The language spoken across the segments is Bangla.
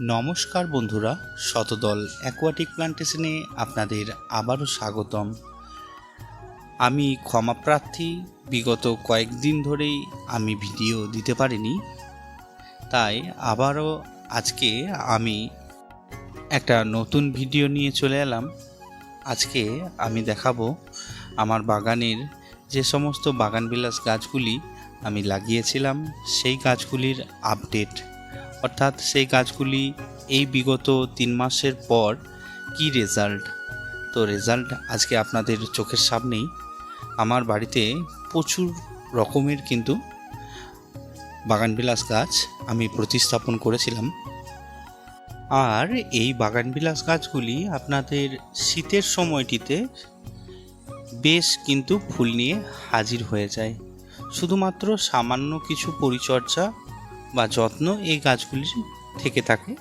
নমস্কার বন্ধুরা, শতদল অ্যাকোয়াটিক প্লান্টেশনে আপনাদের আবারও স্বাগতম। আমি ক্ষমাপ্রার্থী বিগত কয়েকদিন ধরেই আমি ভিডিও দিতে পারিনি, তাই আবারও আজকে আমি একটা নতুন ভিডিও নিয়ে চলে এলাম। আজকে আমি দেখাবো আমার বাগানের যে সমস্ত বাগানবিলাস গাছগুলি আমি লাগিয়েছিলাম, সেই গাছগুলির আপডেট। অর্থাৎ সেই গাছগুলি এই বিগত তিন মাসের পর কি রেজাল্ট তো রেজাল্ট আজকে আপনাদের চোখের সামনেই। আমার বাড়িতে প্রচুর রকমের কিন্তু বাগানবিলাস গাছ আমি প্রতিস্থাপন করেছিলাম। আর এই বাগানবিলাস গাছগুলি আপনাদের শীতের সময়টিতে বেশ কিন্তু ফুল নিয়ে হাজির হয়ে যায়। শুধুমাত্র সামান্য কিছু পরিচর্যা বা যত্ন এই গাছগুলি থেকে থাকে।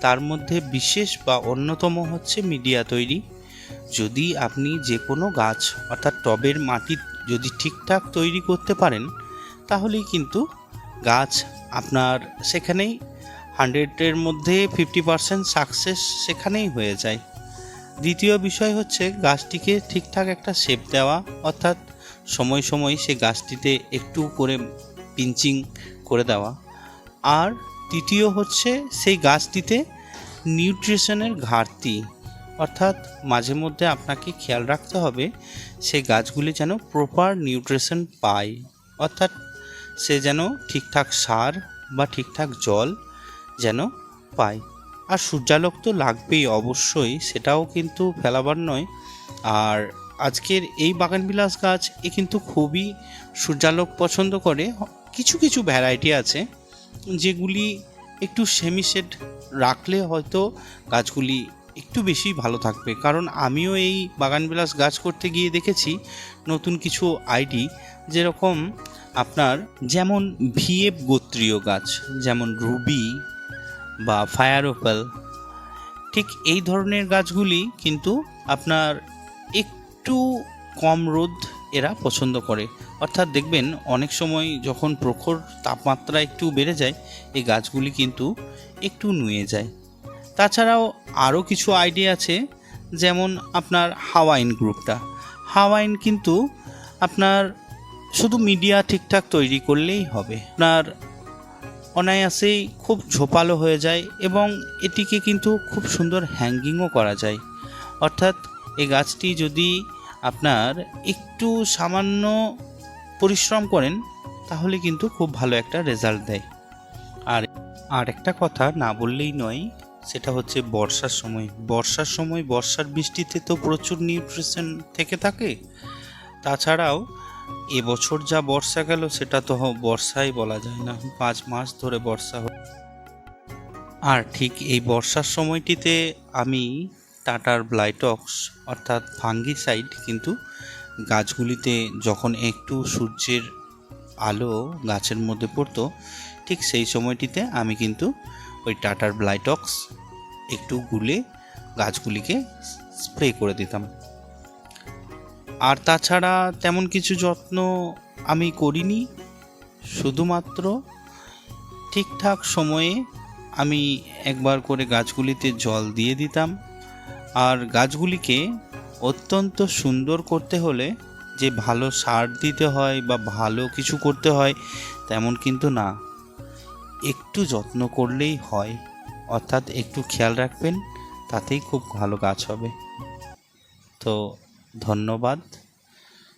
তার মধ্যে বিশেষ বা অন্যতম হচ্ছে মিডিয়া তৈরি। যদি আপনি যে কোনো গাছ অর্থাৎ টবের মাটি যদি ঠিকঠাক তৈরি করতে পারেন, তাহলেই কিন্তু গাছ আপনার সেখানেই হান্ড্রেডের মধ্যে ফিফটি পারসেন্ট সাকসেস সেখানেই হয়ে যায়। দ্বিতীয় বিষয় হচ্ছে গাছটিকে ঠিকঠাক একটা শেপ দেওয়া, অর্থাৎ সময় সময় সে গাছটিতে একটু করে পিঞ্চিং করে দেওয়া। আর তৃতীয় হচ্ছে সেই গাছটিতে নিউট্রিশনের ঘাটতি। অর্থাৎ মাঝে মধ্যে আপনাকে খেয়াল রাখতে হবে সেই গাছগুলি যেন প্রপার নিউট্রিশন পায়। অর্থাৎ সে যেন ঠিকঠাক সার বা ঠিকঠাক জল যেন পায়। আর সূর্যালোক তো লাগবেই অবশ্যই, সেটাও কিন্তু ফেলাবার নয়। আর আজকের এই বাগানবিলাস গাছ, এ কিন্তু খুবই সূর্যালোক পছন্দ করে। কিছু কিছু ভ্যারাইটি আছে। যেগুলি একটু সেমিশেড রাখলে হয়তো গাছগুলি একটু বেশি ভালো থাকবে। কারণ আমিও এই বাগানবিলাস গাছ করতে গিয়ে দেখেছি, নতুন কিছু আইডি যেরকম আপনার যেমন ভিএফ গোত্রীয় গাছ, যেমন রুবি বা ফায়ার ওপেল ঠিক এই ধরনের গাছগুলি কিন্তু আপনার একটু কম রোদ এরা পছন্দ করে। অর্থাৎ দেখবেন অনেক সময় যখন প্রখর তাপমাত্রা একটু বেড়ে যায়, এই গাছগুলি কিন্তু একটু নুয়ে যায়। তাছাড়াও আরও কিছু আইডিয়া আছে, যেমন আপনার হাওয়াইন গ্রুপটা। হাওয়াইন কিন্তু আপনার শুধু মিডিয়া ঠিকঠাক তৈরি করলেই হবে। আপনার অনায়াসেই খুব ঝোপালো হয়ে যায় এবং এটিকে কিন্তু খুব সুন্দর হ্যাঙ্গিংও করা যায়। অর্থাৎ এই গাছটি যদি আপনার একটু সামান্য পরিশ্রম করেন, তাহলে কিন্তু খুব ভালো একটা রেজাল্ট দেয়। আর আর একটা কথা না বললেই নয়, সেটা হচ্ছে বর্ষার সময়। বর্ষার সময় বর্ষার বৃষ্টিতে তো প্রচুর নিউট্রিশন থেকে থাকে। তাছাড়াও এবছর যা বর্ষা গেল, সেটা তো বর্ষাই বলা যায় না। পাঁচ মাস ধরে বর্ষা আর ঠিক এই বর্ষার সময়টিতে আমি টাটার ব্লাইটক্স অর্থাৎ ফাঙ্গিসাইড কিন্তু গাছগুলিতে যখন একটু সূর্যের আলো গাছের মধ্যে পড়তো, ঠিক সেই সময়টিতে আমি কিন্তু ওই টাটার ব্লাইটক্স একটু গুলে গাছগুলিকে স্প্রে করে দিতাম। আর তাছাড়া তেমন কিছু যত্ন আমি করিনি। শুধুমাত্র ঠিকঠাক সময়ে আমি একবার করে গাছগুলিতে জল দিয়ে দিতাম। আর গাছগুলিকে অত্যন্ত সুন্দর করতে হলে যে ভালো সার দিতে হয় বা ভালো কিছু করতে হয় তেমন কিন্তু না। একটু যত্ন করলেই হয়। অর্থাৎ একটু খেয়াল রাখবেন, তাতেই খুব ভালো গাছ হবে। তো ধন্যবাদ।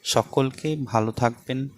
সকলকে ভালো থাকবেন।